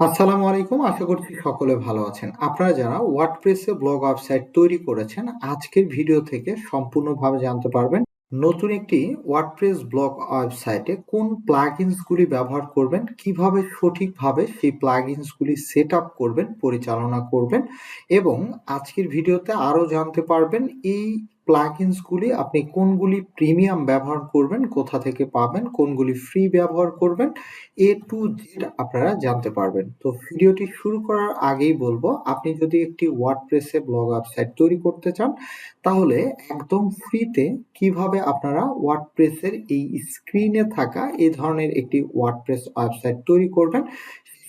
আসসালামু আলাইকুম। আশা করছি সকলে ভালো আছেন। আপনারা যারা ওয়ার্ডপ্রেসে ব্লগ ওয়েবসাইট তৈরি করেছেন, আজকের ভিডিও থেকে সম্পূর্ণভাবে জানতে পারবেন নতুন একটি ওয়ার্ডপ্রেস ব্লগ ওয়েবসাইটে কোন প্লাগইনস গুলি ব্যবহার করবেন, কীভাবে সঠিকভাবে সেই প্লাগইনস গুলি সেট আপ করবেন, পরিচালনা করবেন এবং আজকের ভিডিওতে আরও জানতে পারবেন এই প্লাগইনস গুলি আপনি কোনগুলি প্রিমিয়াম ব্যবহার করবেন, কোথা থেকে পাবেন, কোনগুলি ফ্রি ব্যবহার করবেন, এ টু জেড আপনারা জানতে পারবেন। তো ভিডিওটি শুরু করার আগেই বলব, আপনি যদি একটি ওয়ার্ডপ্রেসে ব্লগ ওয়েবসাইট তৈরি করতে চান, তাহলে একদম ফ্রিতে কীভাবে আপনারা ওয়ার্ডপ্রেসের এই স্ক্রিনে থাকা এ ধরনের একটি ওয়ার্ডপ্রেস ওয়েবসাইট তৈরি করবেন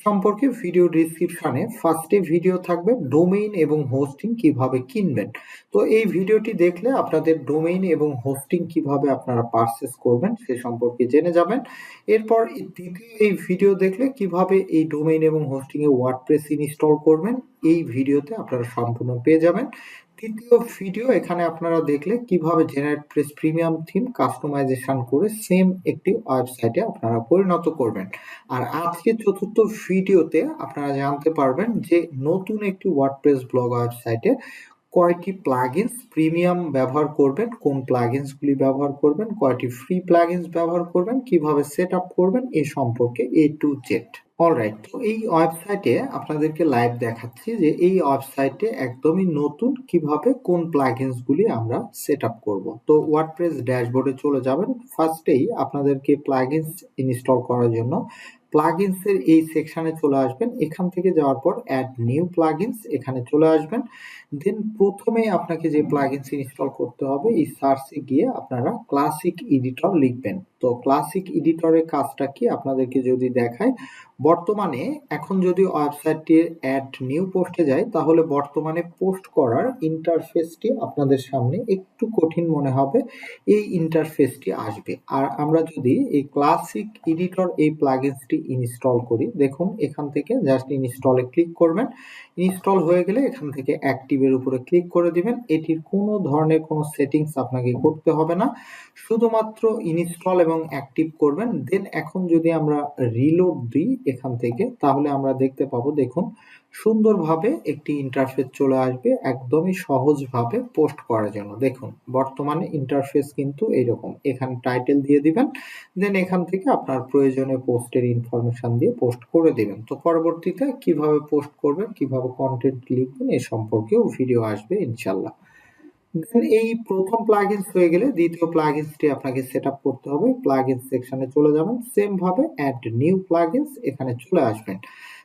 সম্পর্কে ভিডিও ডিসক্রিপশনে ফার্স্টে ভিডিও থাকবে ডোমেইন এবং হোস্টিং কীভাবে কিনবেন। তো এই ভিডিওটি দেখলে আপনাদের ডোমেইন এবং হোস্টিং কীভাবে আপনারা পারচেস করবেন সে সম্পর্কে জেনে যাবেন। এরপর দ্বিতীয় এই ভিডিও দেখলে কীভাবে এই ডোমেইন এবং হোস্টিং এ ওয়ার্ডপ্রেস ইনস্টল করবেন, এই ভিডিওতে আপনারা সম্পূর্ণ পেয়ে যাবেন। তৃতীয় ভিডিও এখানে আপনারা দেখলে কীভাবে generate press premium theme customization করে সেম একটি ওয়েবসাইটে আপনারা পরিণত করবেন। আর আজকে চতুর্থ ভিডিওতে আপনারা জানতে পারবেন যে নতুন একটি ওয়ার্ডপ্রেস ব্লগ ওয়েবসাইটে কয়টি প্লাগইনস প্রিমিয়াম ব্যবহার করবেন, কোন প্লাগইনসগুলি ব্যবহার করবেন, কয়টি ফ্রি প্লাগইনস ব্যবহার করবেন, কীভাবে সেট করবেন, এ সম্পর্কে এ টু জেড অলরাইট তো এই ওয়েবসাইটে আপনাদেরকে লাইভ দেখাচ্ছি যে এই ওয়েবসাইটে একদমই নতুন কীভাবে কোন প্লাগইনসগুলি আমরা সেট আপ করব। তো ওয়ার্ডপ্রেস ড্যাশবোর্ডে চলে যাবেন। ফার্স্টেই আপনাদেরকে প্লাগইনস ইনস্টল করার জন্য প্লাগইনসের এই সেকশনে চলে আসবেন। এখান থেকে যাওয়ার পর অ্যাড নিউ প্লাগইনস এখানে চলে আসবেন। দেন প্রথমেই আপনাকে যে প্লাগইনস ইনস্টল করতে হবে, এই সার্চে গিয়ে আপনারা ক্লাসিক এডিটর লিখবেন। তো ক্লাসিক এডিটরের কাজটা কি? আপনাদেরকে যদি দেখায় বর্তমানে এখন যদি ওয়েবসাইটটির অ্যাড নিউ পোস্টে যায়, তাহলে বর্তমানে পোস্ট করার ইন্টারফেসটি আপনাদের সামনে একটু কঠিন মনে হবে, এই ইন্টারফেসটি আসবে। আর আমরা যদি এই ক্লাসিক এডিটর এই প্লাগিনসটি ইনস্টল করি, দেখুন এখান থেকে জাস্ট ইনস্টলে ক্লিক করবেন ইনস্টল হয়ে গেলে এখান থেকে অ্যাক্টিভের উপরে ক্লিক করে দিবেন। এটির কোনো ধরনের কোনো সেটিংস আপনাকে করতে হবে না। শুধুমাত্র ইনস্টল এবং অ্যাক্টিভ করবেন। দেন এখন যদি আমরা রিলোড দিই এখান থেকে, তাহলে আমরা দেখতে পাবো, দেখুন সুন্দরভাবে একটি ইন্টারফেস চলে আসবে, একদমই সহজভাবে পোস্ট করার জন্য। দেখুন, বর্তমানে ইন্টারফেস কিন্তু এইরকম। এখানে টাইটেল দিয়ে দিবেন দেন এখান থেকে আপনার প্রয়োজনে পোস্টের ইনফরমেশন দিয়ে পোস্ট করে দিবেন। তো পরবর্তীতে কীভাবে পোস্ট করবেন, কীভাবে কন্টেন্ট লিখবেন, এ সম্পর্কেও ভিডিও আসবে ইনশাল্লাহ এই প্রথম প্লাগইনস হয়ে গেলে দ্বিতীয় প্লাগইনসটি আপনাকে সেট করতে হবে। প্লাগইনস সেকশনে চলে যাবেন। সেম ভাবে অ্যাড নিউ প্লাগইনস এখানে চলে আসবেন।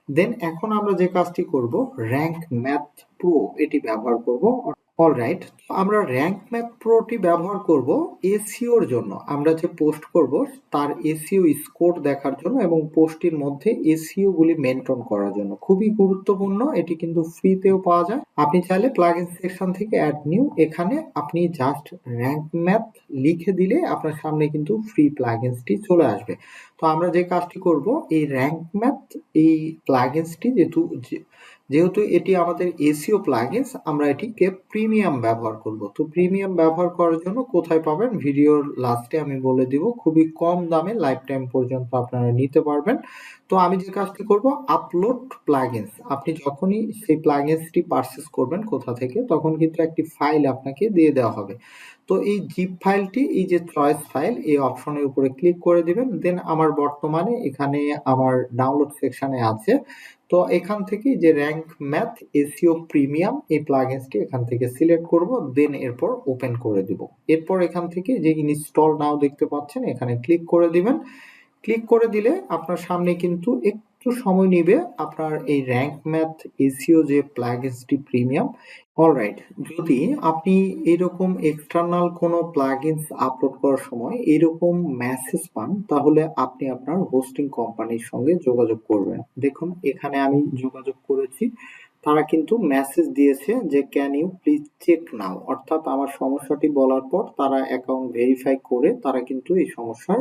দেন এখন আমরা যে কাজটি করব র্যাঙ্ক ম্যাথ প্রো এটি ব্যবহার করব অলরাইট আমরা র্যাঙ্ক ম্যাপ প্রোটি ব্যবহার করব এসিওর জন্য। আমরা যে পোস্ট করব, তার এসিও স্কোর দেখার জন্য এবং পোস্টের মধ্যে এসিও গুলি মেনটেন করার জন্য। খুবই গুরুত্বপূর্ণ, এটি কিন্তু ফ্রিতেও পাওয়া যায়। আপনি চাইলে প্লাগ ইন সেকশন থেকে অ্যাড নিউ এখানে আপনি জাস্ট র্যাঙ্ক ম্যাপ লিখে দিলে আপনার সামনে কিন্তু ফ্রি প্লাগইনসটি চলে আসবে। তো আমরা যে কাজটি করব, এই র্যাঙ্ক ম্যাপ এই প্লাগইনসটি যেহেতু যেহেতু এটি আমাদের এসিও প্লাগিনস আমরা এটিকে প্রিমিয়াম ব্যবহার করব। তো প্রিমিয়াম ব্যবহার করার জন্য কোথায় পাবেন? ভিডিওর লাস্টে আমি বলে দিব, খুবই কম দামে লাইফ টাইম পর্যন্ত আপনারা নিতে পারবেন। তো আমি যে কাজটি করব আপলোড প্লাগিনস আপনি যখনই সেই প্লাগিনসটি পারচেস করবেন কোথা থেকে, তখন কিন্তু একটি ফাইল আপনাকে দিয়ে দেওয়া হবে। তো এই জিপ ফাইলটি এই যে চয়েস ফাইল এই অপশনের উপরে ক্লিক করে দিবেন। দেন আমার বর্তমানে এখানে আমার ডাউনলোড সেকশনে আছে। তো এখান থেকে যে র্যাঙ্ক ম্যাথ এসিও প্রিমিয়াম এই প্লাগইনসটি এখান থেকে সিলেক্ট করব দেন এরপর ওপেন করে দিব। এরপর এখান থেকে যে ইনস্টল নাও দেখতে পাচ্ছেন, এখানে ক্লিক করে দিবেন। ক্লিক করে দিলে আপনার সামনে কিন্তু একটু সময় নিবে আপনার এই র্যাঙ্ক ম্যাথ এসিও যে প্লাগইনসটি প্রিমিয়াম অলরাইট যদি আপনি এরকম এক্সটার্নাল কোনো প্লাগইনস আপলোড করার সময় এরকম মেসেজ পান, তাহলে আপনি আপনার হোস্টিং কোম্পানির সঙ্গে যোগাযোগ করবেন। দেখুন, এখানে আমি যোগাযোগ করেছি। তারা কিন্তু মেসেজ দিয়েছে যে can you please check now অর্থাৎ আমার সমস্যাটি বলার পর তারা অ্যাকাউন্ট ভেরিফাই করে তারা কিন্তু এই সমস্যার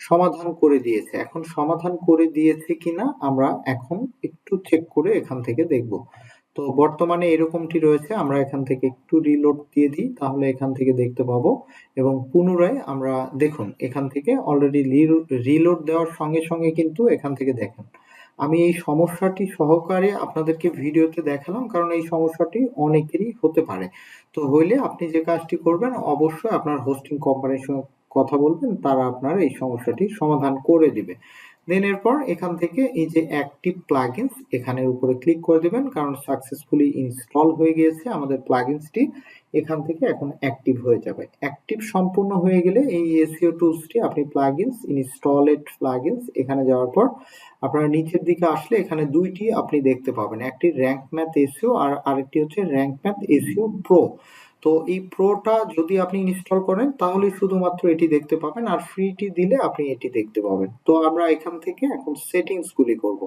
সমাধান করে দিয়েছে। এখন সমাধান করে দিয়েছে কিনা আমরা এখন একটু চেক করে এখান থেকে দেখব। তো বর্তমানে এরকমটি রয়েছে, আমরা এখান থেকে একটু রিলোড দিয়ে দিই, তাহলে এখান থেকে দেখতে পাবো। এবং পুনরায় আমরা দেখুন, এখান থেকে অলরেডি রিলোড দেওয়ার সঙ্গে সঙ্গে কিন্তু এখান থেকে দেখেন। আমি এই সমস্যাটি সহকারে আপনাদেরকে ভিডিওতে দেখালাম, কারণ এই সমস্যাটি অনেকেরই হতে পারে। তো হইলে আপনি যে কাজটি করবেন, অবশ্যই আপনার হোস্টিং কোম্পানির সঙ্গে কথা বলবেন, তারা আপনার এই সমস্যাটি সমাধান করে দিবে। দেন এরপর এখান থেকে এই যে অ্যাক্টিভ প্লাগইনস এখানের উপরে ক্লিক করে দেবেন, কারণ সাকসেসফুলি ইনস্টল হয়ে গিয়েছে, আমাদের প্লাগইনসটি এখান থেকে এখন অ্যাক্টিভ হয়ে যাবে। অ্যাক্টিভ সম্পূর্ণ হয়ে গেলে এই এসিও টুলসটি আপনি প্লাগইনস ইনস্টলেড প্লাগইনস এখানে যাওয়ার পর আপনারা নিচের দিকে আসলে এখানে দুইটি আপনি দেখতে পাবেন। একটি র্যাঙ্ক ম্যাথ এসিও আর আরেকটি হচ্ছে র্যাঙ্ক ম্যাথ এসিও প্রো তো এই প্রোটা যদি আপনি ইনস্টল করেন তাহলে শুধুমাত্র এটি দেখতে পাবেন আর ফ্রিটি দিলে আপনি এটি দেখতে পাবেন। তো আমরা এখান থেকে এখন সেটিংস গুলি করব।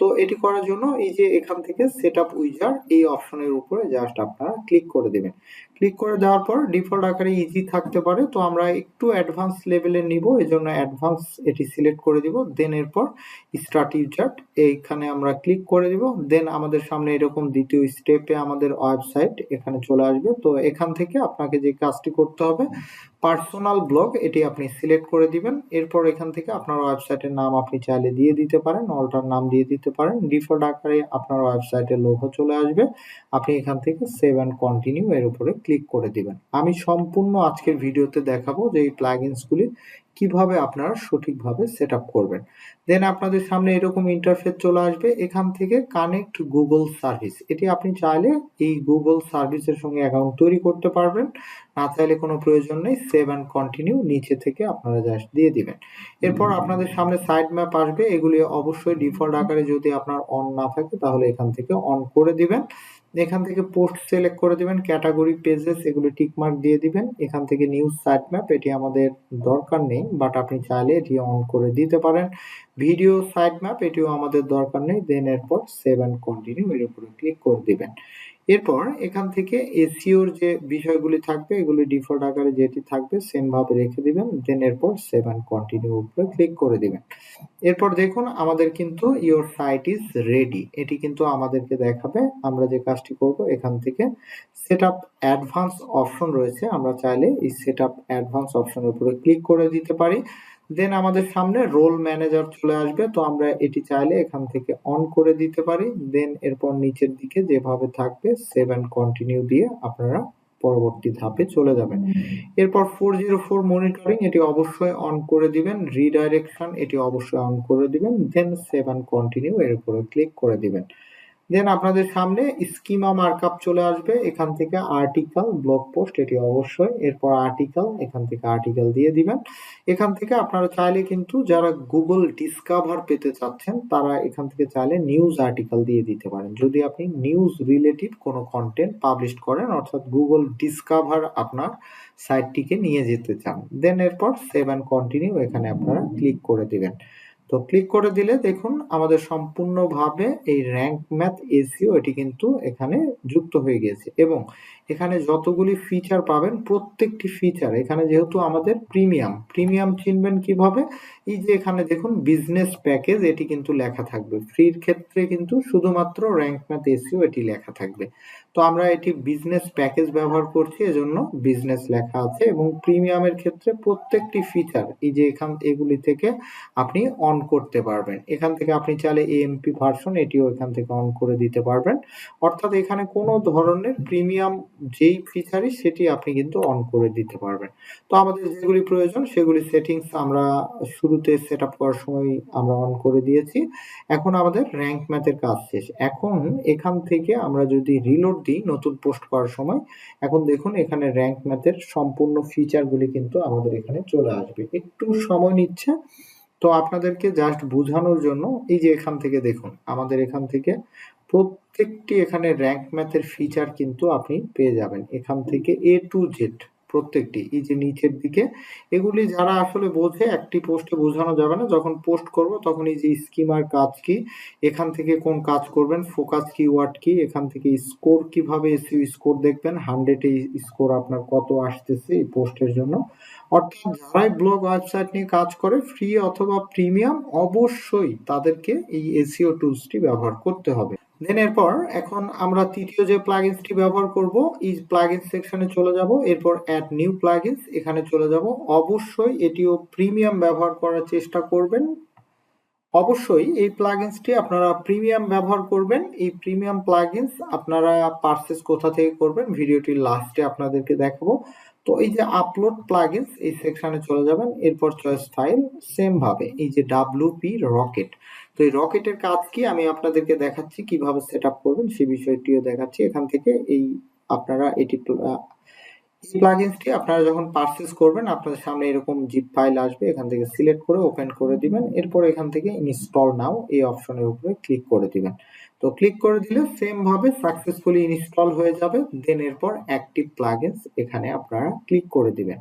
তো এটি করার জন্য এই যে এখান থেকে সেট আপ উইজার এই অপশনের উপরে জাস্ট আপনারা ক্লিক করে দেবেন। ক্লিক করে দেওয়ার পর ডিফল্ট আকারে ইজি থাকতে পারে। তো আমরা একটু অ্যাডভান্স লেভেলে নিব, এজন্য অ্যাডভান্স এটি সিলেক্ট করে দিব। দেন এরপর স্টার্ট ইউজার এইখানে আমরা ক্লিক করে দিব। দেন আমাদের সামনে এরকম দ্বিতীয় স্টেপে আমাদের ওয়েবসাইট এখানে চলে আসবে। তো এখান থেকে আপনাকে যে কাজটি করতে হবে পার্সোনাল ব্লগ এটি আপনি সিলেক্ট করে দিবেন। এরপর এখান থেকে আপনার ওয়েবসাইটের নাম আপনি চাইলে দিয়ে দিতে পারেন অল্টার নাম দিয়ে দিতে পারেন। ডিফল্ট আকারে আপনার ওয়েবসাইটের লোগো চলে আসবে। আপনি এখান থেকে সেভ অ্যান্ড কন্টিনিউ এর উপরে ক্লিক করে দিবেন। আমি সম্পূর্ণ আজকের ভিডিওতে দেখাবো যে এই প্লাগইনসগুলি কীভাবে আপনারা সঠিকভাবে সেট করবেন। দেন আপনাদের সামনে এরকম ইন্টারফেস চলে আসবে। এখান থেকে কানেক্ট গুগল সার্ভিস এটি আপনি চাইলে এই গুগল সার্ভিসের সঙ্গে অ্যাকাউন্ট তৈরি করতে পারবেন। না চাইলে কোনো প্রয়োজন নেই। সেভ অ্যান্ড কন্টিনিউ নিচে থেকে আপনারা জাস্ট দিয়ে দিবেন। এরপর আপনাদের সামনে সাইড ম্যাপ আসবে। এগুলি অবশ্যই ডিফল্ট আকারে যদি আপনার অন না থাকে, তাহলে এখান থেকে অন করে দিবেন। এখান থেকে পোস্ট সিলেক্ট করে দিবেন ক্যাটাগরি পেজেস এগুলো টিকমার্ক দিয়ে দিবেন। এখান থেকে নিউজ সাইট ম্যাপ এটি আমাদের দরকার নেই বাট আপনি চাইলে এটি অন করে দিতে পারেন। ভিডিও সাইট ম্যাপ এটিও আমাদের দরকার নেই দেন এরপর সেভ অ্যান্ড কন্টিনিউ এর উপরে ক্লিক করে দিবেন। এরপর এখান থেকে এসিওর যে বিষয়গুলি থাকবে, এগুলি ডিফল্ট আকারে যেটি থাকবে সেম ভাবে রেখে দিবেন দেন এরপর সেভ অ্যান্ড কন্টিনিউ উপরে ক্লিক করে দিবেন। এরপর দেখুন, আমাদের কিন্তু ইওর সাইট ইজ রেডি এটি কিন্তু আমাদেরকে দেখাবে, আমরা যে কাজটি করব, এখান থেকে সেট আপ অ্যাডভান্স অপশন রয়েছে। আমরা চাইলে এই সেট আপ অ্যাডভান্স অপশনের উপরে ক্লিক করে দিতে পারি। দেন আমাদের সামনে রোল ম্যানেজার চলে আসবে, তো আমরা এটি চাইলে এখান থেকে অন করে দিতে পারি। দেন এরপর নিচের দিকে যেভাবে থাকবে সেভ অ্যান্ড কন্টিনিউ দিয়ে আপনারা পরবর্তী ধাপে চলে যাবেন। এরপর ফোর জিরো ফোর মনিটরিং এটি অবশ্যই অন করে দিবেন। রিডাইরেকশন এটি অবশ্যই অন করে দিবেন। দেন সেভ অ্যান্ড কন্টিনিউ এর উপরে ক্লিক করে দিবেন। দেন আপনাদের সামনে স্কিমা মার্কআপ চলে আসবে। এখান থেকে আর্টিকেল ব্লগ পোস্ট এটি অবশ্যই। এরপর আর্টিকেল এখান থেকে আর্টিকেল দিয়ে দিবেন। এখান থেকে আপনারা চাইলে কিন্তু যারা গুগল ডিসকাভার পেতে চাচ্ছেন, তারা এখান থেকে চাইলে নিউজ আর্টিকেল দিয়ে দিতে পারেন। যদি আপনি নিউজ রিলেটিভ কোনো কন্টেন্ট পাবলিশ করেন, অর্থাৎ গুগল ডিসকাভার আপনার সাইটটিকে নিয়ে যেতে চান। দেন এরপর সেভ অ্যান্ড কন্টিনিউ এখানে আপনারা ক্লিক করে দিবেন। তো ক্লিক করে দিলে দেখুন আমাদের সম্পূর্ণভাবে এই র্যাঙ্ক ম্যাথ এসিও এটি কিন্তু এখানে যুক্ত হয়ে গিয়েছে এবং এখানে যতগুলি ফিচার পাবেন, প্রত্যেকটি ফিচার এখানে যেহেতু আমাদের প্রিমিয়াম প্রিমিয়াম চিনবেন কীভাবে? এই যে এখানে দেখুন বিজনেস প্যাকেজ এটি কিন্তু লেখা থাকবে। ফ্রির ক্ষেত্রে কিন্তু শুধুমাত্র র্যাঙ্ক ম্যাথ এসিও এটি লেখা থাকবে। তো আমরা এটি বিজনেস প্যাকেজ ব্যবহার করছি, এজন্য বিজনেস লেখা আছে এবং প্রিমিয়ামের ক্ষেত্রে প্রত্যেকটি ফিচার এই যে এখান, এগুলি থেকে আপনি অন করতে পারবেন। এখান থেকে আপনি চাইলে এএমপি ভার্সন এটিও এখান থেকে অন করে দিতে পারবেন। অর্থাৎ এখানে কোনো ধরনের প্রিমিয়াম যেই ফিচারই সেটি আপনি কিন্তু অন করে দিতে পারবেন। তো আমাদের যেগুলি প্রয়োজন, সেগুলি সেটিংস আমরা শুরুতে সেট আপ করার সময় আমরা অন করে দিয়েছি। এখন আমাদের র্যাঙ্ক ম্যাথের কাজ শেষ। এখন এখান থেকে আমরা যদি রিলোড দিই নতুন পোস্ট করার সময়, এখন দেখুন এখানে র্যাঙ্ক ম্যাথের সম্পূর্ণ ফিচারগুলি কিন্তু আমাদের এখানে চলে আসবে। একটু সময় নিচ্ছে। তো আপনাদেরকে জাস্ট বোঝানোর জন্য এই যে এখান থেকে দেখুন, আমাদের এখান থেকে প্রত্যেকটি এখানে র্যাঙ্ক ম্যাথের ফিচার কিন্তু আপনি পেয়ে যাবেন। এখান থেকে এ টু জেড প্রত্যেকটি, এই যে নিচের দিকে। এগুলি যারা আসলে বোঝে, একটি পোস্টে বোঝানো যাবে না। যখন পোস্ট করব, তখন এই যে স্কিমার কাজ কি, এখান থেকে কোন কাজ করবেন ফোকাস কি ওয়ার্ড কি, এখান থেকে স্কোর কীভাবে এসিও স্কোর দেখবেন হান্ড্রেডে স্কোর আপনার কত আসতেছে এই পোস্টের জন্য। অর্থাৎ যারাই ব্লগ ওয়েবসাইট নিয়ে কাজ করে ফ্রি অথবা প্রিমিয়াম অবশ্যই তাদেরকে এই এসিও টুলসটি ব্যবহার করতে হবে। দেন এরপর এখন আমরা তৃতীয় যে প্লাগইনসটি ব্যবহার করব, এই প্লাগইন সেকশনে চলে যাব এরপর অ্যাড নিউ প্লাগইনস এখানে চলে যাব অবশ্যই এটিও প্রিমিয়াম ব্যবহার করার চেষ্টা করবেন অবশ্যই এই প্লাগইনসটি আপনারা প্রিমিয়াম ব্যবহার করবেন। এই প্রিমিয়াম প্লাগইনস আপনারা পারচেজ কোথা থেকে করবেন ভিডিওটির লাস্টে আপনাদেরকে দেখাবো। তো এই যে আপলোড প্লাগইনস এই সেকশনে চলে যাবেন। এরপর চয়েস ফাইল সেম ভাবে এই যে WP রকেট। তো এই রকেটের কাজ কি আমি আপনাদেরকে দেখাচ্ছি কীভাবে সেট আপ করবেন সেই বিষয়টিও দেখাচ্ছি। এখান থেকে এই আপনারা এটি এই প্লাগইনসটি আপনারা যখন পারচেজ করবেন, আপনাদের সামনে এরকম জিপ ফাইল আসবে। এখান থেকে সিলেক্ট করে ওপেন করে দিবেন। এরপর এখান থেকে ইনস্টল নাও এই অপশনের উপরে ক্লিক করে দিবেন। তো ক্লিক করে দিলে সেম ভাবে সাকসেসফুলি ইনস্টল হয়ে যাবে। দেন এরপর অ্যাক্টিভ প্লাগইনস এখানে আপনারা ক্লিক করে দিবেন।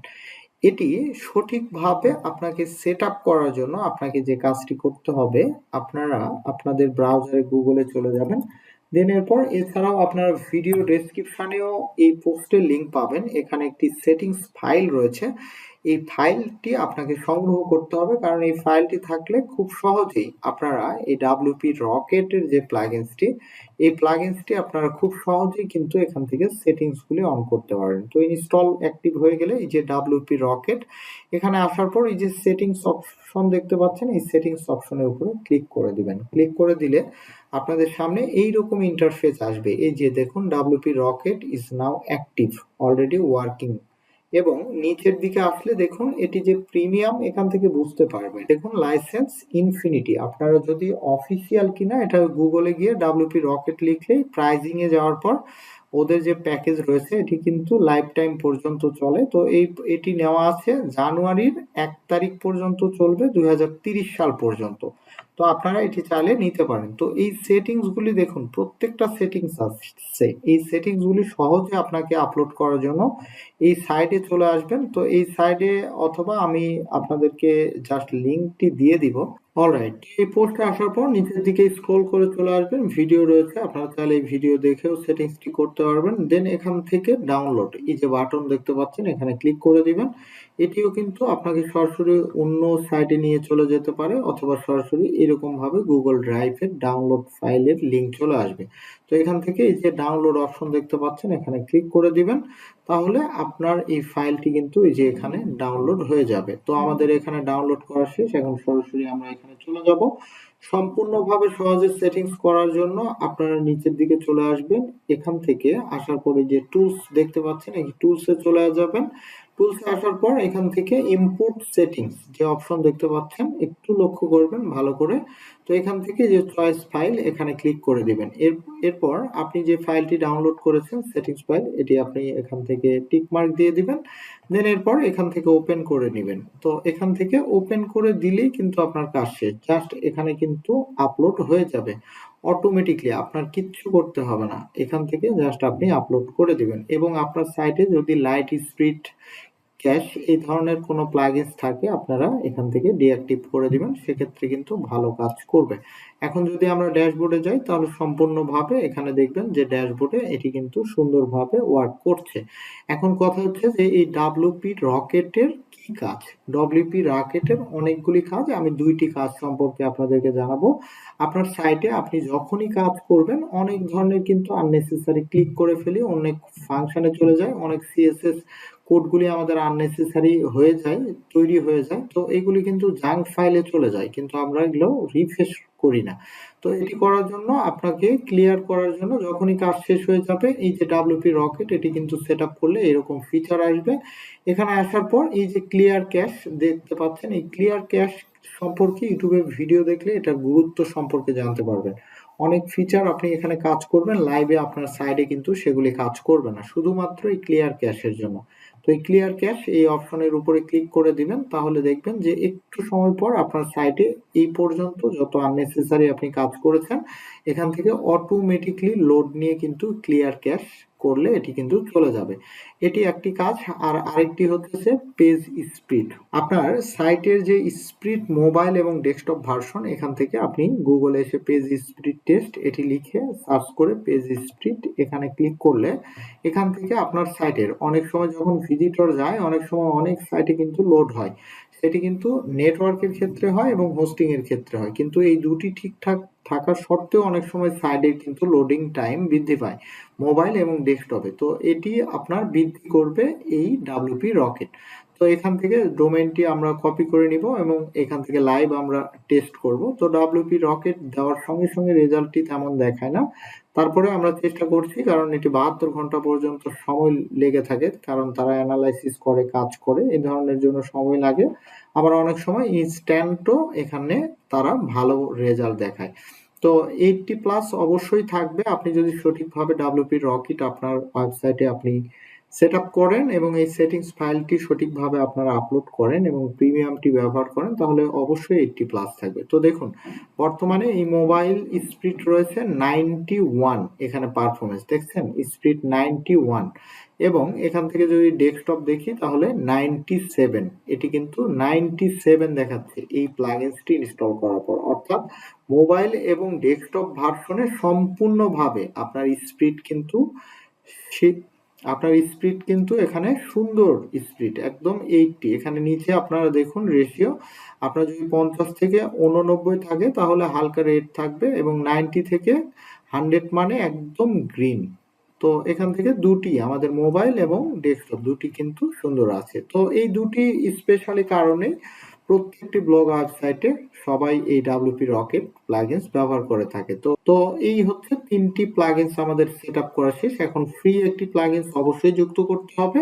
এটি সঠিকভাবে আপনাকে সেট আপ করার জন্য আপনাকে যে কাজটি করতে হবে, আপনারা আপনাদের ব্রাউজারে গুগলে চলে যাবেন। দেন এরপর এছাড়াও আপনারা ভিডিও ডেসক্রিপশানেও এই পোস্টের লিঙ্ক পাবেন। এখানে একটি সেটিংস ফাইল রয়েছে। এই ফাইলটি আপনাকে সংগ্রহ করতে হবে কারণ এই ফাইলটি থাকলে খুব সহজেই আপনারা এই WP রকেটের যে প্লাগইনসটি এই প্লাগইনসটি আপনারা খুব সহজেই কিন্তু এখান থেকে সেটিংসগুলি অন করতে পারেন তো ইনস্টল অ্যাক্টিভ হয়ে গেলে এই যে WP রকেট এখানে আসার পর এই যে সেটিংস অপশন দেখতে পাচ্ছেন, এই সেটিংস অপশনের উপরে ক্লিক করে দিবেন। ক্লিক করে দিলে আপনাদের সামনে এইরকম ইন্টারফেস আসবে। এই যে দেখুন WP rocket is now active already working এবং নিচের দিকে আসলে দেখুন, এটি যে প্রিমিয়াম এখান থেকে বুঝতে পারবেন। দেখুন লাইসেন্স ইনফিনিটি আপনারা যদি অফিসিয়াল কিনা, এটা গুগলে গিয়ে ডাব্লিউপি রকেট লিখলেই প্রাইজিং এ যাওয়ার পর ওদের যে প্যাকেজ রয়েছে, এটি কিন্তু লাইফ টাইম পর্যন্ত চলে। তো এই, এটি নেওয়া আছে জানুয়ারির এক তারিখ পর্যন্ত চলবে ২০৩০ সাল পর্যন্ত। তো আপনারা এটি চাইলে নিতে পারেন। তো এই সেটিংসগুলি দেখুন, প্রত্যেকটা সেটিংস আসছে। এই সেটিংসগুলি সহজে আপনাকে আপলোড করার জন্য এই সাইটে চলে আসবেন। তো এই সাইটে অথবা আমি আপনাদেরকে জাস্ট লিঙ্কটি দিয়ে দিব। অলরাইট এই পোস্টে আসার পর নিচের দিকে স্ক্রল করে চলে আসবেন। ভিডিও রয়েছে আপনারা চাইলে এই ভিডিও দেখেও সেটিংসটি করতে পারবেন। দেন এখান থেকে ডাউনলোড এই যে বাটন দেখতে পাচ্ছেন, এখানে ক্লিক করে দিবেন। এটিও কিন্তু আপনাকে সরাসরি অন্য সাইটে নিয়ে চলে যেতে পারে অথবা সরাসরি এরকম ভাবে গুগল ড্রাইভের ডাউনলোড ফাইলের লিংক চলে আসবে। তো এখান থেকে এই যে ডাউনলোড অপশন দেখতে পাচ্ছেন, এখানে ক্লিক করে দিবেন। তাহলে আপনার এই ফাইলটি কিন্তু এই যে এখানে ডাউনলোড হয়ে যাবে। তো আমাদের এখানে ডাউনলোড করা শেষ। এখন সরাসরি আমরা এখানে চলে যাব। সম্পূর্ণভাবে সহজে সেটিংস করার জন্য আপনারা নিচের দিকে চলে আসবেন। এখান থেকে আসার পরে যে টুলস দেখতে পাচ্ছেন, এই টুলসে চলে যাবেন। টুলস আসার পর এখান থেকে ইম্পোর্ট সেটিংস যে অপশন দেখতে পাচ্ছেন, একটু লক্ষ্য করবেন ভালো করে। তো এখান থেকে যে চয়েস ফাইল এখানে ক্লিক করে দিবেন। এর, এরপর আপনি যে ফাইলটি ডাউনলোড করেছেন সেটিংস ফাইল এটি আপনি এখান থেকে টিক মার্ক দিয়ে দিবেন। দেন এরপর এখান থেকে ওপেন করে নেবেন তো এখান থেকে ওপেন করে দিলেই কিন্তু আপনার কাজ শেষ। জাস্ট এখানে কিন্তু আপলোড হয়ে যাবে। অটোমেটিকলি আপনার কিচ্ছু করতে হবে না। এখান থেকে জাস্ট আপনি আপলোড করে দিবেন এবং আপনার সাইটে যদি লাইট স্পিড ক্যাশ এই ধরনের কোনো প্লাগইনস থাকে আপনারা এখান থেকে ডিঅ্যাক্টিভ করে দিবেন। সেক্ষেত্রে কিন্তু ভালো কাজ করবে। এখন যদি আমরা ড্যাশবোর্ডে যাই তাহলে সম্পূর্ণভাবে এখানে দেখবেন যে ড্যাশবোর্ডে এটি কিন্তু সুন্দরভাবে ওয়ার্ক করছে। এখন কথা হচ্ছে যে এই WP রকেটের কি কাজ? WP রকেটের অনেকগুলি কাজ আমি দুইটি কাজ সম্পর্কে আপনাদেরকে জানাব। আপনার সাইটে আপনি যখনই কাজ করবেন অনেক ধরনের কিন্তু আননেসেসারি ক্লিক করে ফেলি, অনেক ফাংশনে চলে যায়, অনেক CSS কোডগুলি আমাদের আননেসেসারি হয়ে যায়, তৈরি হয়ে যায়। তো এগুলি কিন্তু জাঙ্ক ফাইলে চলে যায়। কিন্তু আমরা এগুলো রিফ্রেশ করি না। তো এটি করার জন্য আপনাকে ক্লিয়ার করার জন্য যখনই কাজ শেষ হয়ে যাবে এই যে WP রকেট এটি কিন্তু সেটআপ করলে এরকম ফিচার আসবে। এখানে আসার পর এই যে ক্লিয়ার ক্যাশ দেখতে পাচ্ছেন এই ক্লিয়ার ক্যাশ সম্পর্কে ইউটিউবে ভিডিও দেখলে এটার গুরুত্ব সম্পর্কে জানতে পারবেন। অনেক ফিচার আপনি এখানে কাজ করবেন লাইভে আপনার সাইডে কিন্তু সেগুলি কাজ করবে না। শুধুমাত্র এই ক্লিয়ার ক্যাশের জন্য। তো এই ক্লিয়ার ক্যাশ এই অপশনের উপরে ক্লিক করে দিবেন, তাহলে দেখবেন যে একটু সময় পর আপনার সাইটে এই পর্যন্ত যত আননেসেসারি আপনি কাজ করেছেন, এখান থেকে অটোমেটিকলি লোড নিয়ে কিন্তু ক্লিয়ার ক্যাশ করলে এটি কিন্তু চলে যাবে। এটি একটি কাজ, আর আরেকটি হচ্ছে পেজ স্পিড। আপনার সাইটের যে স্পিড মোবাইল এবং ডেস্কটপ ভার্সন এখান থেকে আপনি গুগলে এসে পেজ স্পিড টেস্ট এটি লিখে সার্চ করে পেজ স্পিড এখানে ক্লিক করলে এখান থেকে আপনার সাইটের অনেক সময় যখন ভিজিটর যায়, অনেক সময় অনেক সাইটে কিন্তু লোড হয়। সেটি কিন্তু নেটওয়ার্কের ক্ষেত্রে হয় এবং হোস্টিং এর ক্ষেত্রে হয়। কিন্তু এই দুটি ঠিকঠাক থাকা সত্ত্বেও অনেক সময় সাইডে কিন্তু লোডিং টাইম বৃদ্ধি পায় মোবাইল এবং ডেস্কটপে তো এটি আপনার বৃদ্ধি করবে এই ডাব্লিউপি রকেট তো এখান থেকে ডোমেনটি আমরা কপি করে নিব এবং এখান থেকে লাইভ আমরা টেস্ট করব। তো ডাব্লিউপি রকেট দেওয়ার সঙ্গে সঙ্গে রেজাল্টটি তেমন দেখায় না। তারপরে আমরা চেষ্টা করছি, কারণ এটি বাহাত্তর ঘণ্টা পর্যন্ত সময় লেগে থাকে, কারণ তারা অ্যানালাইসিস করে, কাজ করে, এই ধরনের জন্য সময় লাগে। আবার অনেক সময় ইনস্ট্যান্টও এখানে তারা ভালো রেজাল্ট দেখায়। তো এইটটি প্লাস অবশ্যই থাকবে। আপনি যদি সঠিকভাবে ডাব্লিউপি রকেট আপনার ওয়েবসাইটে আপনি সেট আপ করেন এবং এই সেটিংস ফাইলটি সঠিকভাবে আপনারা আপলোড করেন এবং প্রিমিয়ামটি ব্যবহার করেন, তাহলে অবশ্যই এইটটি প্লাস থাকবে। তো দেখুন, বর্তমানে এই মোবাইল স্পিড রয়েছে নাইনটি ওয়ান এখানে পারফরমেন্স দেখছেন? স্পিড নাইনটি ওয়ান এবং এখান থেকে যদি ডেস্কটপ দেখি, তাহলে নাইনটি সেভেন এটি কিন্তু নাইনটি সেভেন দেখাচ্ছে এই প্লাগিনসটি ইনস্টল করার পর। অর্থাৎ মোবাইল এবং ডেস্কটপ ভার্সনে সম্পূর্ণভাবে আপনার স্পিড কিন্তু আপনার স্পিড কিন্তু এখানে সুন্দর স্পিড, একদম এইটটি এখানে নিচে আপনারা দেখুন রেশিও আপনার যদি পঞ্চাশ থেকে উননব্বই থাকে, তাহলে হালকা রেড থাকবে এবং নাইনটি থেকে হান্ড্রেড মানে একদম গ্রিন তো এখান থেকে দুটি, আমাদের মোবাইল এবং ডেস্কটপ দুটি কিন্তু সুন্দর আছে। তো এই দুটি স্পেশালি কারণে প্রত্যেকটি ব্লগ ওয়েবসাইটে সবাই এই ডাব্লিউপি রকেট প্লাগইনস ব্যবহার করে থাকে। তো তো এই হচ্ছে তিনটি প্লাগইনস আমাদের সেট আপ করা শেষ। এখন ফ্রি একটি প্লাগইনস অবশ্যই যুক্ত করতে হবে।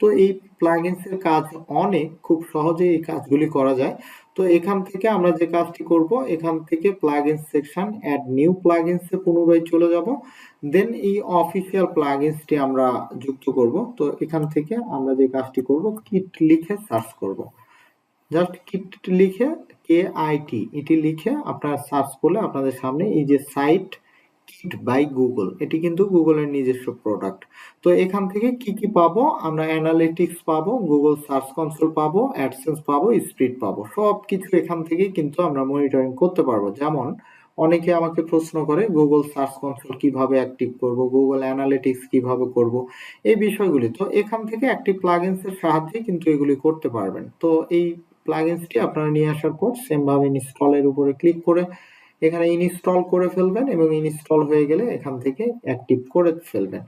তো এই প্লাগইনস এর কাজ অনেক খুব সহজে এই কাজগুলি করা যায়। তো এখান থেকে আমরা যে কাজটি করব, এখান থেকে plugin section add new plugins এ পুনরায় চলে যাব। দেন এই অফিসিয়াল প্লাগইনসটি আমরা যুক্ত করব। তো এখান থেকে আমরা যে কাজটি করব কিট লিখে সার্চ করব। জাস্ট কিট লিখে কে আইটি এটি লিখে আপনার সার্চ করলে আপনাদের সামনে এই যে সাইট কিট বাই গুগল এটি কিন্তু গুগলের নিজস্ব প্রোডাক্ট তো এখান থেকে কি কি পাবো? আমরা অ্যানালিটিক্স পাবো গুগল সার্চ কনসোল পাবো অ্যাডসেন্স পাবো স্পিড পাবো। সব কিছু এখান থেকেই কিন্তু আমরা মনিটরিং করতে পারব। যেমন অনেকে আমাকে প্রশ্ন করে গুগল সার্চ কনসোল কীভাবে অ্যাক্টিভ করব? গুগল অ্যানালিটিক্স কীভাবে করব? এই বিষয়গুলি। তো এখান থেকে একটি প্লাগইনসের সাহায্যে কিন্তু এগুলি করতে পারবেন। তো এই প্লাগইনসটি আপনারা নিয়ে আসার পর সেমভাবে ইনস্টলের উপরে ক্লিক করে এখানে ইনস্টল করে ফেলবেন এবং ইনস্টল হয়ে গেলে এখান থেকে অ্যাক্টিভ করে ফেলবেন।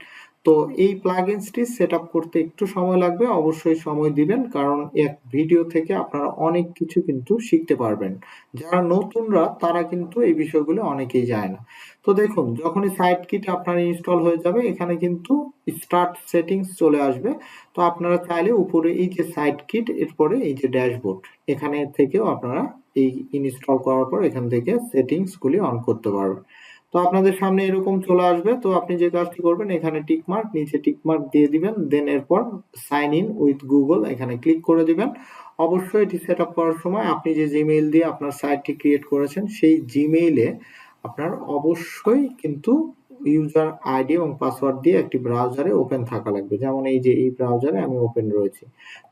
তো এই প্লাগইনসটি সেট আপ করতে একটু সময় লাগবে, অবশ্যই সময় দিবেন, কারণ এক ভিডিও থেকে আপনারা অনেক কিছু কিন্তু শিখতে পারবেন। যারা নতুনরা, তারা কিন্তু এই বিষয়গুলো অনেকেই যায় না। তো দেখুন, যখনই সাইট কিট আপনার ইনস্টল হয়ে যাবে, এখানে কিন্তু স্টার্ট সেটিংস চলে আসবে। তো আপনারা চাইলে উপরে এই যে সাইট কিট এরপরে এই যে ড্যাশবোর্ড এখানে থেকেও আপনারা এই ইনস্টল করার পর এখান থেকে সেটিংসগুলি অন করতে পারবেন। তো আপনাদের সামনে এরকম চলে আসবে। তো আপনি যে কাজটি করবেন, এখানে টিক মার্ক নিচে টিক মার্ক দিয়ে দিবেন দেন এরপর সাইন ইন উইথ গুগল এখানে ক্লিক করে দিবেন। অবশ্যই এটি সেট আপ করার সময় আপনি যে জিমেইল দিয়ে আপনার সাইটটি ক্রিয়েট করেছেন, সেই জিমেইলে আপনার অবশ্যই কিন্তু ইউজার আইডি এবং পাসওয়ার্ড দিয়ে একটি ব্রাউজারে ওপেন থাকা লাগবে। যেমন এই যে এই ব্রাউজারে আমি ওপেন রয়েছি।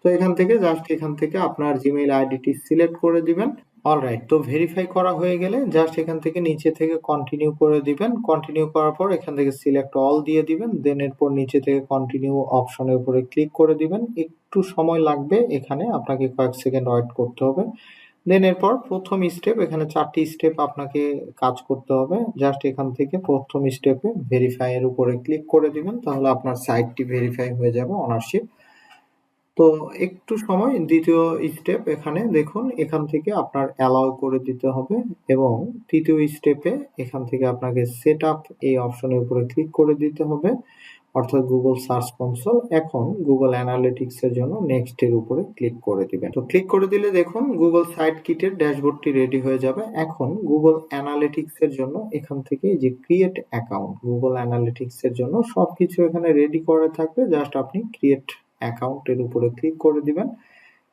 তো এখান থেকে জাস্ট এখান থেকে আপনার জিমেইল আইডিটি সিলেক্ট করে দিবেন। অলরাইট তো ভেরিফাই করা হয়ে গেলে জাস্ট এখান থেকে নিচে থেকে কন্টিনিউ করে দিবেন। কন্টিনিউ করার পর এখান থেকে সিলেক্ট অল দিয়ে দিবেন। দেন এরপর নিচে থেকে কন্টিনিউ অপশনের উপরে ক্লিক করে দিবেন। একটু সময় লাগবে এখানে, আপনাকে কয়েক সেকেন্ড ওয়েট করতে হবে। দেন এরপর প্রথম স্টেপ এখানে চারটি স্টেপ আপনাকে কাজ করতে হবে। জাস্ট এখান থেকে প্রথম স্টেপে ভেরিফাইয়ের উপরে ক্লিক করে দিবেন, তাহলে আপনার সাইটটি ভেরিফাই হয়ে যাবে অনারশিপ তো একটু সময়, দ্বিতীয় স্টেপ এখানে দেখুন, এখান থেকে আপনার অ্যালাউ করে দিতে হবে এবং তৃতীয় স্টেপে এখান থেকে আপনাকে সেট আপ এই অপশনের উপরে ক্লিক করে দিতে হবে। অর্থাৎ গুগল সার্চ কনসোল এখন গুগল অ্যানালিটিক্স এর জন্য নেক্সট এর উপরে ক্লিক করে দিবেন। তো ক্লিক করে দিলে দেখুন গুগল সাইট কিটের ড্যাশবোর্ডটি রেডি হয়ে যাবে। এখন গুগল অ্যানালিটিক্স এর জন্য এখান থেকে যে ক্রিয়েট অ্যাকাউন্ট গুগল অ্যানালিটিক্স এর জন্য সবকিছু এখানে রেডি করে থাকবে। জাস্ট আপনি ক্রিয়েট অ্যাকাউন্টের উপরে ক্লিক করে দিবেন।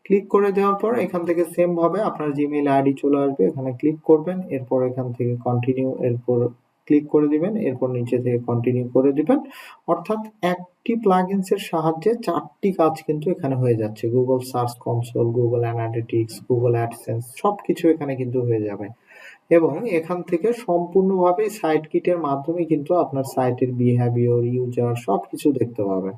ক্লিক করে দেওয়ার পর এখান থেকে সেম ভাবে আপনার জিমেইল আইডি চলে আসবে, এখানে ক্লিক করবেন, এরপর এখান থেকে কন্টিনিউ এরপর ক্লিক করে দিবেন, এরপর নিচে থেকে কন্টিনিউ করে দিবেন। অর্থাৎ একটি প্লাগইনস এর সাহায্যে চারটি কাজ কিন্তু এখানে হয়ে যাচ্ছে। Google search console Google analytics Google adsense সবকিছু এখানে কিন্তু হয়ে যাবে। এবং এখান থেকে সম্পূর্ণভাবে সাইট কিটের মাধ্যমে কিন্তু আপনার সাইটের বিহেভিয়র ইউজার সবকিছু দেখতে পাবেন।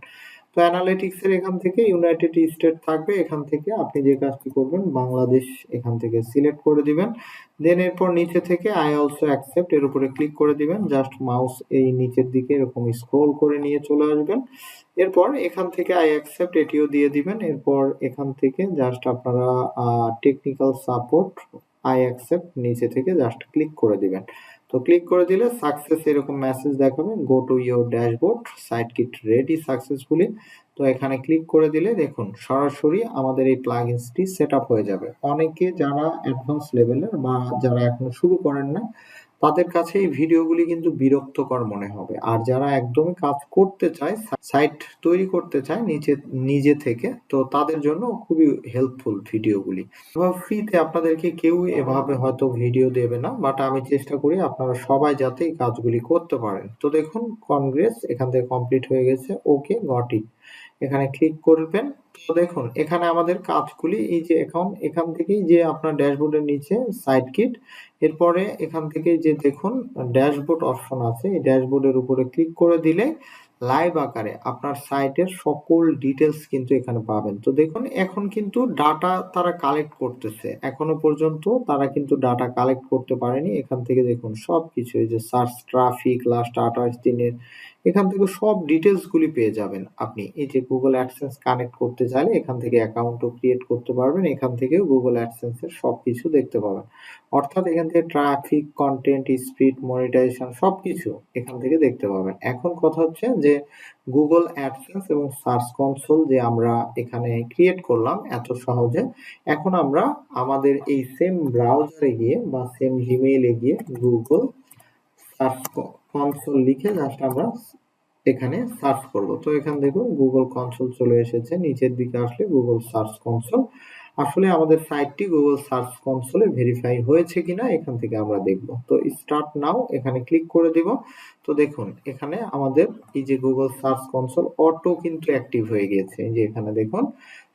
তো অ্যানালিটিক্স এর এখান থেকে ইউনাইটেড স্টেট থাকবে, এখান থেকে আপনি যে কাজটি করবেন বাংলাদেশ এখান থেকে সিলেক্ট করে দিবেন। দেন এরপর নিচে থেকে আই অলসো অ্যাকসেপ্ট এর উপরে ক্লিক করে দিবেন। জাস্ট মাউস এই নিচের দিকে এরকম স্ক্রোল করে নিয়ে চলে আসবেন। এরপর এখান থেকে আই অ্যাকসেপ্ট এটিও দিয়ে দিবেন। এরপর এখান থেকে জাস্ট আপনারা টেকনিক্যাল সাপোর্ট আই অ্যাকসেপ্ট নিচে থেকে জাস্ট ক্লিক করে দিবেন। তো ক্লিক করে দিলে সাকসেস এরকম মেসেজ দেখাবে go to your dashboard site kit ready successfully তো এখানে ক্লিক করে দিলে দেখুন, সরাসরি আমাদের এই প্লাগইনসটি সেট আপ হয়ে যাবে। অনেকে যারা অ্যাডভান্স লেভেলের বা যারা এখনও শুরু করেন না তাদের কাছে এই ভিডিওগুলি কিন্তু বিরক্তকর মনে হবে। আর যারা একদমই কাজ করতে চায়, সাইট তৈরি করতে চায় নিচে, নিজে থেকে, তো তাদের জন্য খুবই হেল্পফুল ভিডিওগুলি। ফ্রিতে আপনাদেরকে কেউ এভাবে হয়তো ভিডিও দেবে না বাট আমি চেষ্টা করি আপনারা সবাই যাতে এই কাজগুলি করতে পারেন। তো দেখুন কংগ্রেস এখান থেকে কমপ্লিট হয়ে গেছে ওকে গট ইট এখানে ক্লিক করবেন তো দেখুন, এখানে আমাদের কাজগুলি, এই যে এখন, এখান থেকেই যে আপনার ড্যাশবোর্ডের নিচে সাইড কিট, এরপরে এখান থেকে যে দেখুন, ড্যাশবোর্ড অপশন আছে, এই ড্যাশবোর্ডের উপরে ক্লিক করে দিলে লাইভ আকারে আপনার সাইটের সকল ডিটেলস কিন্তু এখানে পাবেন। তো দেখুন, এখন কিন্তু ডাটা তারা কালেক্ট করতেছে, এখনও পর্যন্ত তারা কিন্তু ডাটা কালেক্ট করতে পারেনি। এখান থেকে দেখুন সব কিছু এই যে সার্চ ট্রাফিক, লাস্ট আঠাশ দিনের এখান থেকে সব ডিটেলসগুলি পেয়ে যাবেন। আপনি এই যে গুগল অ্যাডসেন্স কানেক্ট করতে চাইলে এখান থেকে অ্যাকাউন্টও ক্রিয়েট করতে পারবেন। এখান থেকেও গুগল অ্যাডসেন্সের সব কিছু দেখতে পাবেন। অর্থাৎ এখান থেকে ট্রাফিক কন্টেন্ট স্পিড মনিটাইজেশন সব কিছু এখান থেকে দেখতে পাবেন। এখন কথা হচ্ছে যে গুগল অ্যাডসেন্স এবং সার্চ কনসোল যে আমরা এখানে ক্রিয়েট করলাম এত সহজে, এখন আমরা আমাদের এই সেম ব্রাউজারে গিয়ে বা সেম জিমেইলে গিয়ে গুগল সার্চ কনসোল লিখে জাস্ট আমরা এখানে সার্চ করব। তো এখানে দেখুন গুগল কনসোল চলে এসেছে। নিচের দিকে আসলে গুগল সার্চ কনসোল আসলে আমাদের সাইটটি গুগল সার্চ কনসোলে ভেরিফাই হয়েছে কিনা এখান থেকে আমরা দেখব। তো স্টার্ট নাও এখানে ক্লিক করে দিব। তো দেখুন, এখানে আমাদের এই যে গুগল সার্চ কনসোল অটো কিন্তু অ্যাক্টিভ হয়ে গেছে। এই যে এখানে দেখুন,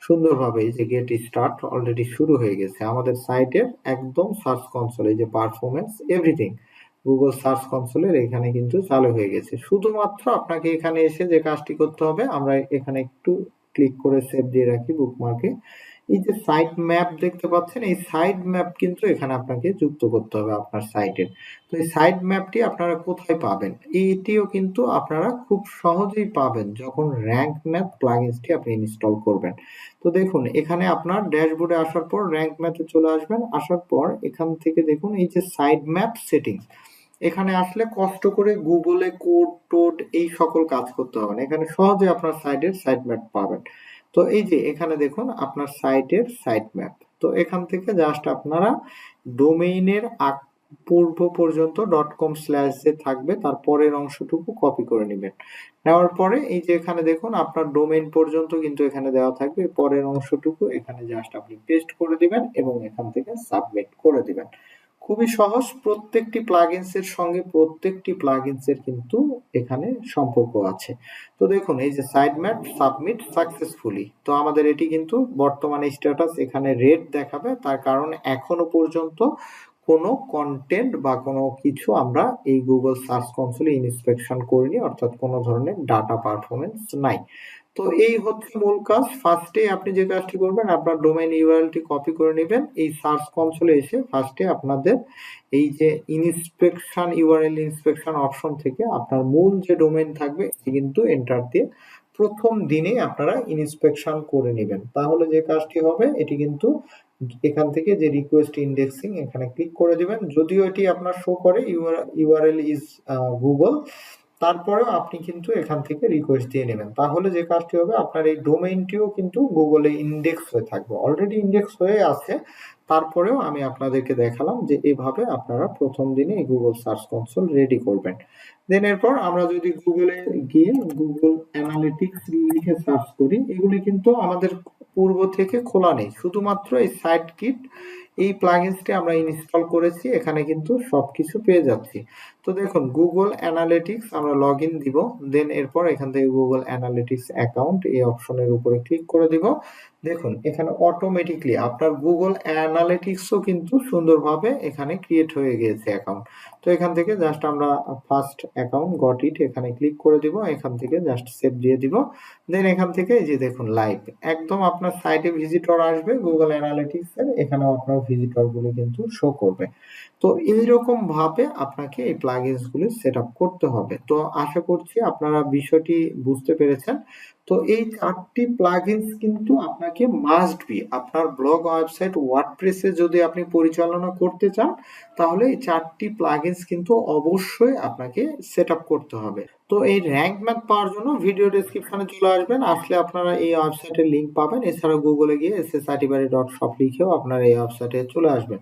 সুন্দরভাবে এই যে গেট স্টার্ট অলরেডি শুরু হয়ে গেছে। আমাদের সাইটের একদম সার্চ কনসোল এই যে পারফরমেন্স এভরিথিং গুগল সার্চ কনসোলের এখানে কিন্তু চালু হয়ে গেছে। শুধুমাত্র আপনাকে এখানে এসে যে কাজটি করতে হবে, আমরা এখানে একটু ক্লিক করে সেভ দিয়ে রাখি বুকমার্কে এই যে সাইট ম্যাপ দেখতে পাচ্ছেন, এই সাইড ম্যাপ কিন্তু এখানে আপনাকে যুক্ত করতে হবে আপনার সাইটের তো এই সাইড ম্যাপটি আপনারা কোথায় পাবেন? এইটিও কিন্তু আপনারা খুব সহজেই পাবেন যখন র্যাঙ্ক ম্যাপ প্লাগইনসটি আপনি ইনস্টল করবেন। তো দেখুন, এখানে আপনার ড্যাশবোর্ডে আসার পর র্যাঙ্ক ম্যাপে চলে আসবেন। আসার পর এখান থেকে দেখুন, এই যে সাইড ম্যাপ সেটিংস এখানে আসলে কষ্ট করে গুগলে কোড টোড এই সকল কাজ করতে হবে না। এখানে সহজে আপনার সাইটের সাইট ম্যাপ পাবেন। তো এই যে এখানে দেখুন আপনার সাইটের সাইট ম্যাপ। তো এখান থেকে জাস্ট আপনারা ডোমেইনের পূর্ব পর্যন্ত ডট কম স্ল্যাশ যে থাকবে, তার পরের অংশটুকু কপি করে নেবেন। নেওয়ার পরে এই যে এখানে দেখুন আপনার ডোমেইন পর্যন্ত কিন্তু এখানে দেওয়া থাকবে, পরের অংশটুকু এখানে জাস্ট আপনি পেস্ট করে দিবেন এবং এখান থেকে সাবমিট করে দিবেন। খুবই সহজ। প্রত্যেকটি প্লাগইনস এর সঙ্গে প্রত্যেকটি প্লাগইনস এর কিন্তু এখানে সম্পর্ক আছে। তো দেখুন, এই যে সাইড ম্যাপ সাবমিট সাকসেসফুলি তো আমাদের এটি কিন্তু বর্তমানে স্ট্যাটাস এখানে রেড দেখাবে। তার কারণ এখনও পর্যন্ত কোনো কন্টেন্ট বা কোনো কিছু আমরা এই গুগল সার্চ কনসোলে ইনস্পেকশন করিনি, অর্থাৎ কোনো ধরনের ডাটা পারফরমেন্স নাই। তো এই হচ্ছে মূল কাজ। ফার্স্টে আপনি যে কাজটি করবেন, আপনার ডোমেন ইউআরএলটি কপি করে নেবেন। এই সার্চ কনসোলে এসে ফার্স্টে আপনাদের এই যে ইনস্পেকশন ইউআরএল ইনস্পেকশন অপশন থেকে আপনার মূল যে ডোমেন থাকবে কিন্তু এন্টার দিয়ে প্রথম দিনে আপনারা ইনস্পেকশন করে নেবেন। তাহলে যে কাজটি হবে, এটি কিন্তু এখান থেকে যে রিকোয়েস্ট ইন্ডেক্সিং এখানে ক্লিক করে দিবেন। যদিও এটি আপনার শো করে ইউআরএল ইজ গুগল তারপরেও আপনি কিন্তু এখান থেকে রিকোয়েস্ট দিয়ে নেবেন। তাহলে যে কাজটি হবে, আপনার এই ডোমেইনটিও কিন্তু গুগলে ইন্ডেক্স হয়ে থাকবে। অলরেডি ইন্ডেক্স হয়ে আছে। তারপরেও আমি আপনাদেরকে দেখালাম যে এভাবে আপনারা প্রথম দিনে এই গুগল সার্চ কনসোল রেডি করবেন। দেন এরপর আমরা যদি গুগলে গিয়ে গুগল অ্যানালিটিক্স লিখে সার্চ করি, এগুলি কিন্তু আমাদের পূর্ব থেকে খোলা নেই। শুধুমাত্র এই সাইট কিট এই প্লাগিনসটি আমরা ইনস্টল করেছি, এখানে কিন্তু সব কিছু পেয়ে যাচ্ছি। তো দেখুন গুগল অ্যানালিটিক্স আমরা লগ ইন দিব দেন এরপর এখান থেকে গুগল অ্যানালিটিক্স অ্যাকাউন্ট এই অপশনের উপরে ক্লিক করে দিব। দেখুন, এখানে অটোমেটিকলি আপনার গুগল অ্যানালিটিক্সও কিন্তু সুন্দরভাবে এখানে ক্রিয়েট হয়ে গিয়েছে অ্যাকাউন্ট তো এখান থেকে জাস্ট আমরা ফার্স্ট অ্যাকাউন্ট গট ইট এখানে ক্লিক করে দিব, এখান থেকে জাস্ট সেভ দিয়ে দিব। দেন এখান থেকে এই যে দেখুন লাইভ একদম আপনার সাইটে ভিজিটর আসবে গুগল অ্যানালিটিক্স এর, এখানেও আপনার ভিজিটরগুলো কিন্তু শো করবে। তো এইরকম ভাবে আপনাকে এই প্লাগইনস গুলি সেট আপ করতে হবে। তো আশা করছি আপনারা বিষয়টি বুঝতে পেরেছেন। তো এই চারটি প্লাগইনস কিন্তু আপনাকে মাস্ট বি আপনার ব্লগ ওয়েবসাইট ওয়ার্ডপ্রেসে যদি আপনি পরিচালনা করতে চান, তাহলে এই চারটি প্লাগইনস কিন্তু অবশ্যই আপনাকে সেট আপ করতে হবে। তো এই র্যাঙ্ক ম্যাথ পাওয়ার জন্য ভিডিও ডেসক্রিপশনে চলে আসবেন। আসলে আপনারা এই ওয়েবসাইটের লিংক পাবেন। এছাড়া গুগলে গিয়ে এস এস ডট শপ লিখেও আপনারা এই ওয়েবসাইটে চলে আসবেন।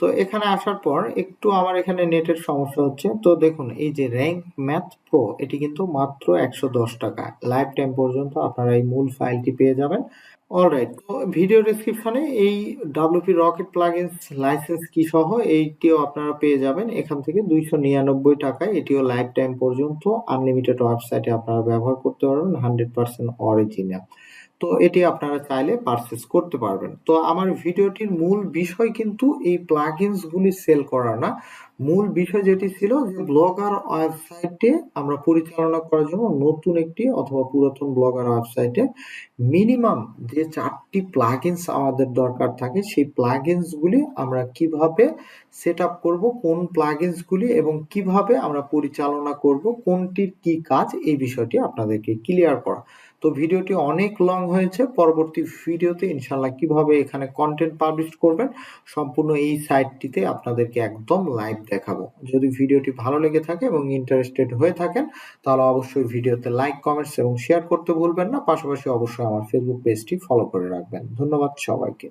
তো এখানে আসার পর একটু আমার এখানে নেটের সমস্যা হচ্ছে। তো দেখুন, এই যে র্যাঙ্ক ম্যাথ প্রো এটি কিন্তু মাত্র একশো দশ টাকা। লাইফ টাইম পর্যন্ত আপনারা এই মূল ফাইলটি পেয়ে যাবেন। অলরাইট তো ভিডিও ডেসক্রিপশনে এই ডাব্লিউপি রকেট প্লাগইনস লাইসেন্স কি সহ, এইটিও আপনারা পেয়ে যাবেন। এখান থেকে দুইশো নিরানব্বই টাকায় এটিও লাইফ টাইম পর্যন্ত আনলিমিটেড ওয়েবসাইটে আপনারা ব্যবহার করতে পারবেন। হান্ড্রেড পার্সেন্ট অরিজিনাল তো এটি আপনারা চাইলে পারচেস করতে পারবেন। তো আমার ভিডিওটির মূল বিষয় কিন্তু এই প্লাগইনস গুলি সেল করা না। মূল বিষয় যেটি ছিল যে ব্লগার ওয়েবসাইটে আমরা পরিচালনা করার জন্য নতুন একটি অথবা পুরাতন ব্লগার ওয়েবসাইটে মিনিমাম যে চারটি প্লাগইনস আমাদের দরকার থাকে, সেই প্লাগইনস গুলি আমরা কীভাবে সেট আপ করব, কোন প্লাগইনস গুলি এবং কীভাবে আমরা পরিচালনা করব, কোনটির কি কাজ, এই বিষয়টি আপনাদেরকে ক্লিয়ার করা। তো ভিডিওটি অনেক লং হয়েছে, পরবর্তী ভিডিওতে ইনশাল্লাহ কীভাবে এখানে কন্টেন্ট পাবলিশ করবেন, সম্পূর্ণ এই সাইটটিতে আপনাদেরকে একদম লাইভ দেখাবো। যদি ভিডিওটি ভালো লেগে থাকে এবং ইন্টারেস্টেড হয়ে থাকেন, তাহলে অবশ্যই ভিডিওতে লাইক কমেন্টস এবং শেয়ার করতে ভুলবেন না, পাশাপাশি অবশ্যই আমার ফেসবুক পেজটি ফলো করে রাখবেন। ধন্যবাদ সবাইকে।